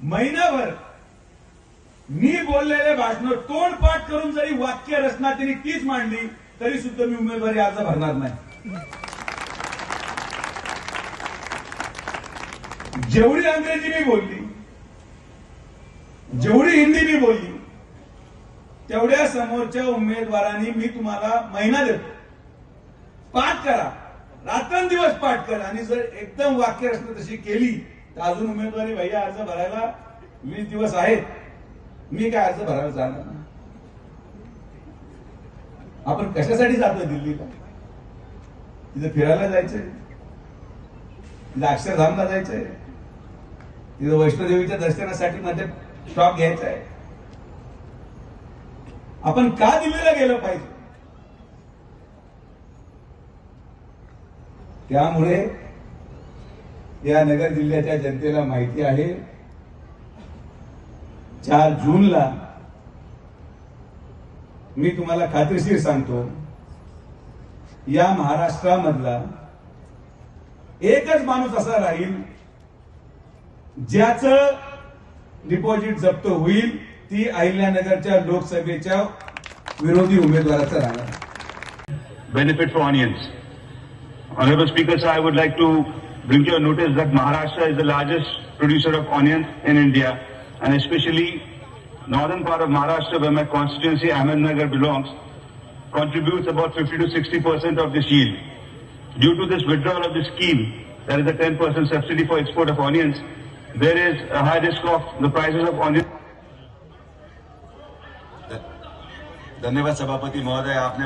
महिनाभर मी बोललेले भाषण तोडपाठ करून जरी वाक्य रचना त्यांनी तीच मांडली तरी सुद्धा मी उमेदवारी अर्ज भरणार नाही. जेवढी अंग्रेजी मी बोलली जेवढी हिंदी मी बोलली तेवढ्या समोरच्या उमेदवारांनी मी तुम्हाला महिना देतो. पाठ करा. रात्रंदिवस पाठ करा. आणि जर एकदम वाक्य रचना तशी केली तर अजून उमेदवारी भैया अर्ज भरायला वीस दिवस आहेत. मी काय अर्ज भरायला जाणार नाही. आपण कशासाठी जातोय दिल्लीला? तिथं फिरायला जायचंय. तिथं अक्षरधामला जायचंय. तिथं वैष्णोदेवीच्या दर्शनासाठी मध्ये स्टॉप घ्यायचा आहे आपण का दिल्लीला गेलं पाहिजे? त्यामुळे या नगर जिल्ह्याच्या जनतेला माहिती आहे चार जूनला मी तुम्हाला खात्रीशीर सांगतो या महाराष्ट्रामधला एकच माणूस असा राहील ज्याचं डिपॉझिट जप्त होईल ती अहिल्यानगरच्या लोकसभेच्या विरोधी उमेदवाराचं राहणार. Benefit for onions honourable speaker I would like to bring to your notice that Maharashtra is the largest producer of onions in India, and especially northern part of Maharashtra, where my constituency Ahmednagar belongs, contributes about 50 to 60 percent of this yield. Due to this withdrawal of the scheme, that is the 10 percent subsidy for export of onions, there is a high risk of the prices of onions. धन्यवाद सभापति महोदय आपने